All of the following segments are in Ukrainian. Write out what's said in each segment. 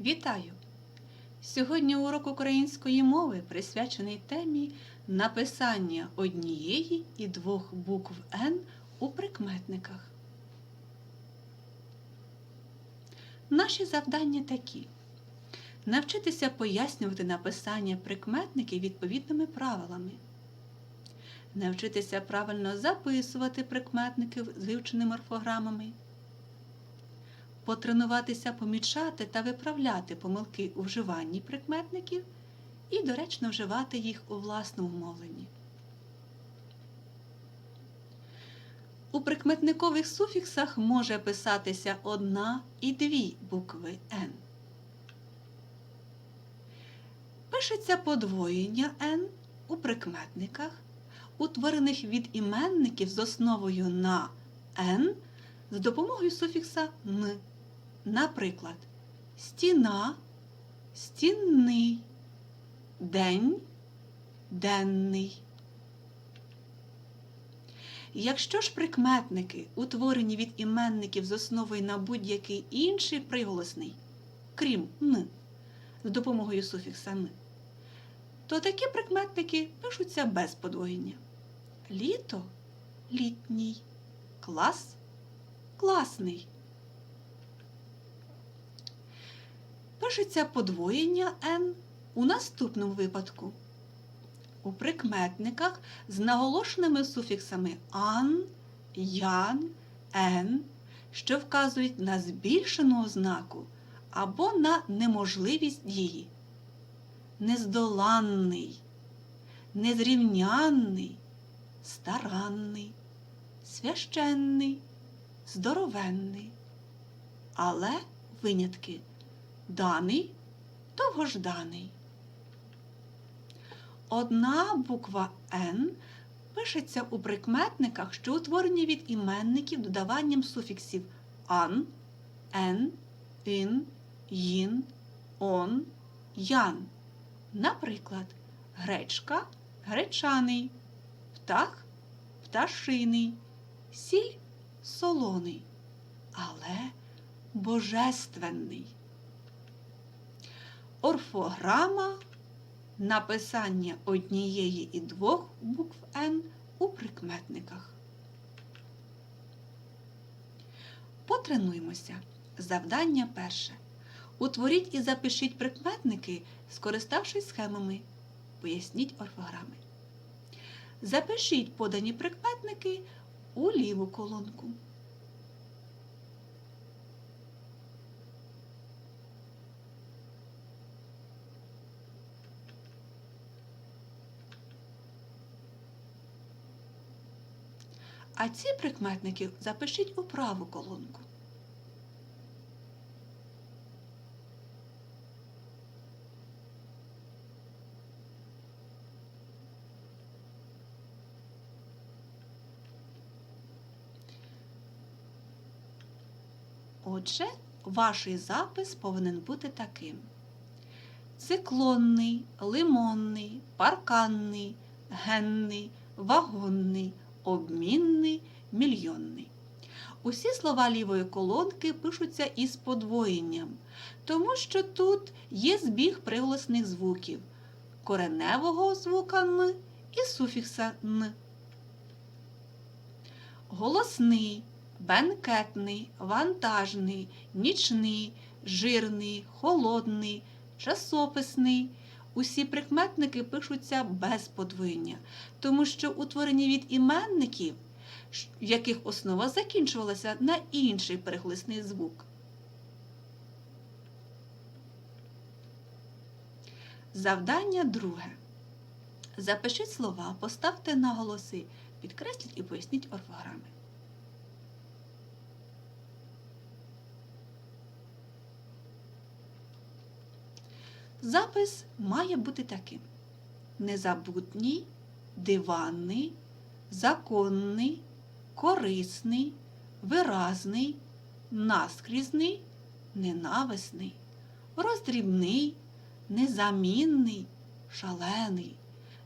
Вітаю! Сьогодні урок української мови присвячений темі написання однієї і двох букв Н у прикметниках. Наші завдання такі: навчитися пояснювати написання прикметників відповідними правилами, навчитися правильно записувати прикметники з вивченими орфограмами потренуватися помічати та виправляти помилки у вживанні прикметників і доречно вживати їх у власному мовленні. У прикметникових суфіксах може писатися одна і дві букви Н. Пишеться подвоєння Н у прикметниках, утворених від іменників з основою на Н з допомогою суфікса Н. Наприклад, стіна, стінний, день, денний. Якщо ж прикметники, утворені від іменників з основою на будь-який інший приголосний, крім н, з допомогою суфікса н, то такі прикметники пишуться без подвоєння. Літо літній, клас класний. Пишеться подвоєння Н у наступному випадку. У прикметниках з наголошеними суфіксами ан, ян, ен, що вказують на збільшену ознаку або на неможливість дії. Нездоланний, незрівнянний, старанний, священний, здоровенний. Але винятки даний, довгожданий. Одна буква Н пишеться у прикметниках, що утворені від іменників додаванням суфіксів ан, ен, ін, їн, он, ян. Наприклад, гречка гречаний, птах пташиний, сіль солоний, але божественний. Орфограма написання однієї і двох букв Н у прикметниках. Потренуємося. Завдання перше. Утворіть і запишіть прикметники, скориставшись схемами. Поясніть орфограми. Запишіть подані прикметники у ліву колонку. А ці прикметники запишіть у праву колонку. Отже, ваш запис повинен бути таким: циклонний, лимонний, парканний, генний, вагонний, обмінний, мільйонний. Усі слова лівої колонки пишуться із подвоєнням, тому що тут є збіг приголосних звуків кореневого звука Н і суфікса Н. Голосний, бенкетний, вантажний, нічний, жирний, холодний, часописний. Усі прикметники пишуться без подвоєння, тому що утворені від іменників, в яких основа закінчувалася на інший приголосний звук. Завдання друге. Запишіть слова, поставте наголоси, підкресліть і поясніть орфограми. Запис має бути таким: незабутній, диванний, законний, корисний, виразний, наскрізний, ненависний, роздрібний, незамінний, шалений,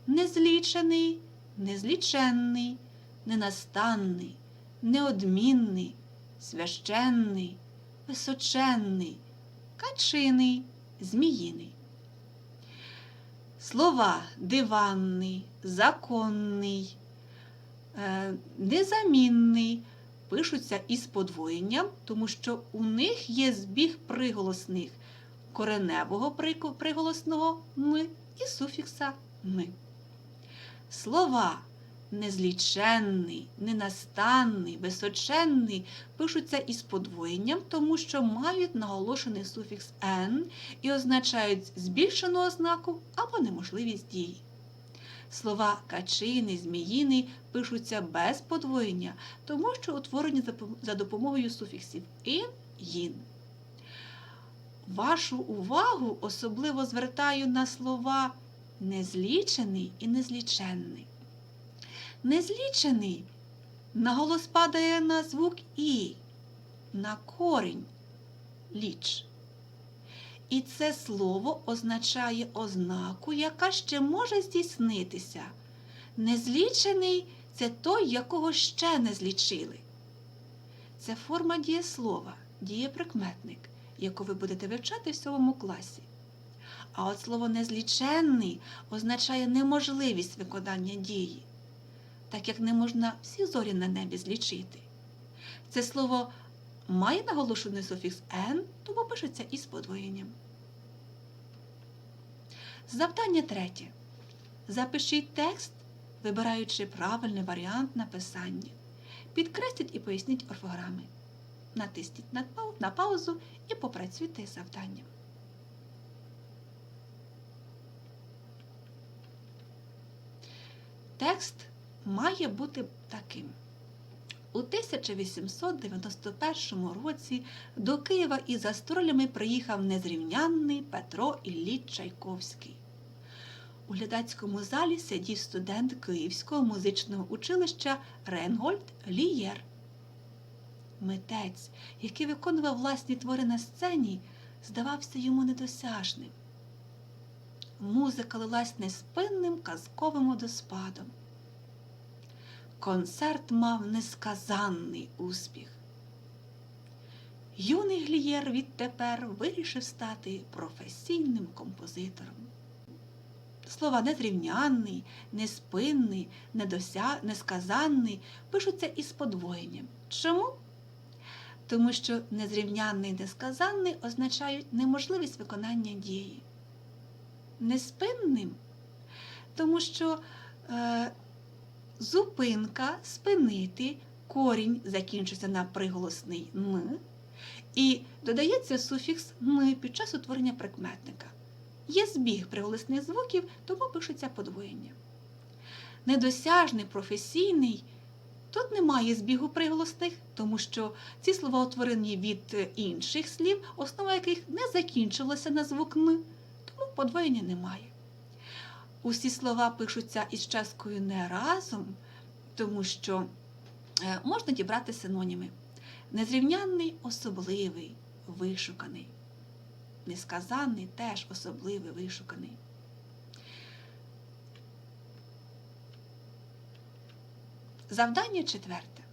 незлічений, незліченний, ненастанний, неодмінний, священний, височенний, качиний, зміїний. Слова диванний, законний, е, незамінний пишуться із подвоєнням, тому що у них є збіг приголосних кореневого приголосного ми і суфікса ми. Слова незліченний, ненастанний, височенний пишуться із подвоєнням, тому що мають наголошений суфікс «н» і означають збільшену ознаку або неможливість дії. Слова качиний, зміїний пишуться без подвоєння, тому що утворені за допомогою суфіксів ін, їн. Вашу увагу особливо звертаю на слова незлічений і незліченний. Незлічений наголос падає на звук І, на корінь ліч. І це слово означає ознаку, яка ще може здійснитися. Незлічений це той, якого ще не злічили. Це форма дієслова, дієприкметник, яку ви будете вивчати в сьомому класі. А от слово незліченний означає неможливість виконання дії, так як не можна всі зорі на небі злічити. Це слово має наголошений суфікс «н», тому пишеться із подвоєнням. Завдання третє. Запишіть текст, вибираючи правильний варіант написання. Підкресліть і поясніть орфограми. Натисніть на паузу і попрацюйте з завданням. Текст має бути таким. У 1891 році до Києва із гастролями приїхав незрівнянний Петро Ілліч Чайковський. У глядацькому залі сидів студент Київського музичного училища Ренгольд Лієр. Митець, який виконував власні твори на сцені, здавався йому недосяжним. Музика лилась неспинним казковим водоспадом. Концерт мав несказанний успіх. Юний Глієр відтепер вирішив стати професійним композитором. Слова незрівнянний, неспинний, недося... несказанний пишуться із подвоєнням. Чому? Тому що незрівнянний і несказанний означають неможливість виконання дії. Неспинним, тому що е, зупинка, спинити, корінь закінчується на приголосний н, і додається суфікс н під час утворення прикметника. Є збіг приголосних звуків, тому пишеться подвоєння. Недосяжний, професійний. Тут немає збігу приголосних, тому що ці слова утворені від інших слів, основа яких не закінчилася на звук н, тому подвоєння немає. Усі слова пишуться із часткою не разом, тому що е, можна дібрати синоніми. Незрівнянний особливий, вишуканий. Несказаний теж особливий, вишуканий. Завдання четверте.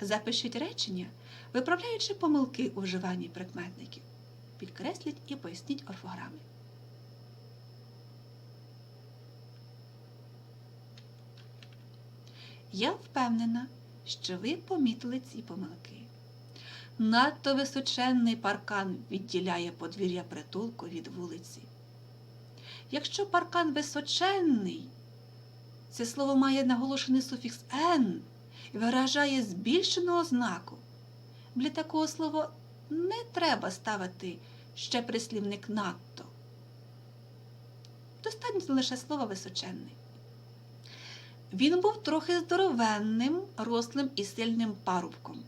Запишіть речення, виправляючи помилки у вживанні прикметників. Підкресліть і поясніть орфограми. Я впевнена, що ви помітили ці помилки. Надто височенний паркан відділяє подвір'я притулку від вулиці. Якщо паркан височенний, це слово має наголошений суфікс «н» і виражає збільшену ознаку. Для такого слова не треба ставити ще прислівник надто. Достатньо лише слово височенний. Він був трохи здоровенним, рослим і сильним парубком.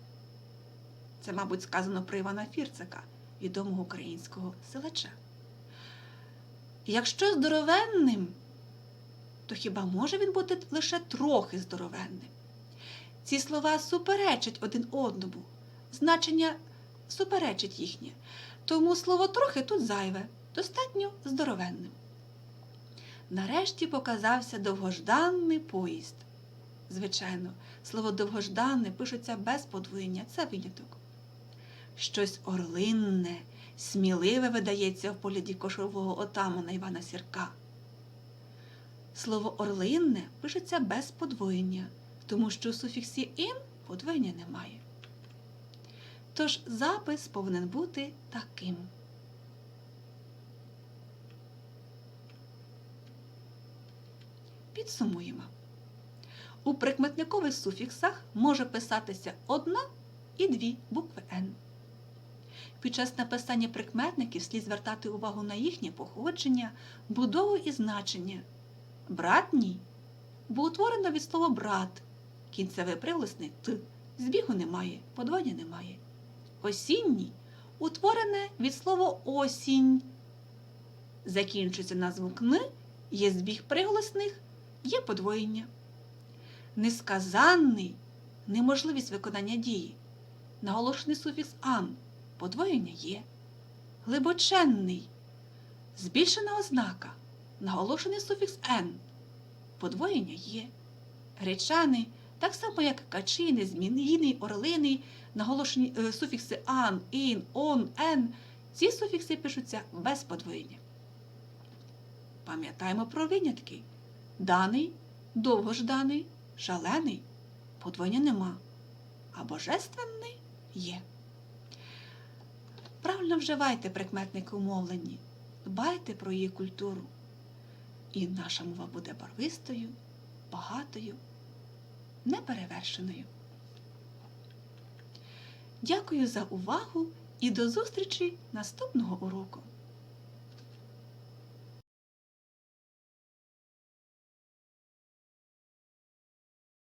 Це, мабуть, сказано про Івана Фірцика, відомого українського силача. Якщо здоровенним, то хіба може він бути лише трохи здоровенним? Ці слова суперечать один одному, значення суперечить їхнє. Тому слово трохи тут зайве, достатньо здоровенним. Нарешті показався довгожданий поїзд. Звичайно, слово довгожданий пишеться без подвоєння, це виняток. щось орлинне, сміливе видається в погляді кошового отамана Івана Сірка. Слово орлинне пишеться без подвоєння, тому що у суфіксі ін подвоєння немає. Тож запис повинен бути таким. Підсумуємо. У прикметникових суфіксах може писатися одна і дві букви Н. Під час написання прикметників слід звертати увагу на їхнє походження, будову і значення. Братній бо утворено від слова брат, кінцевий приголосний т, збігу немає, подвоєння немає. Осінній утворене від слова осінь. Закінчується на звук Н, є збіг приголосних, є подвоєння. Несказанний неможливість виконання дії. Наголошений суфікс ан, подвоєння є. Глибоченний збільшена ознака, наголошений суфікс н, подвоєння є. Гречаний, так само як качини, змінний, орлиний, наголошені е, суфікси ан, ін, он, ен. Ці суфікси пишуться без подвоєння. Пам'ятаємо про винятки. Даний, довгожданий, шалений, подвоєння нема, а божественний є. Правильно вживайте прикметники умовлені, дбайте про її культуру, і наша мова буде барвистою, багатою, неперевершеною. Дякую за увагу і до зустрічі наступного уроку!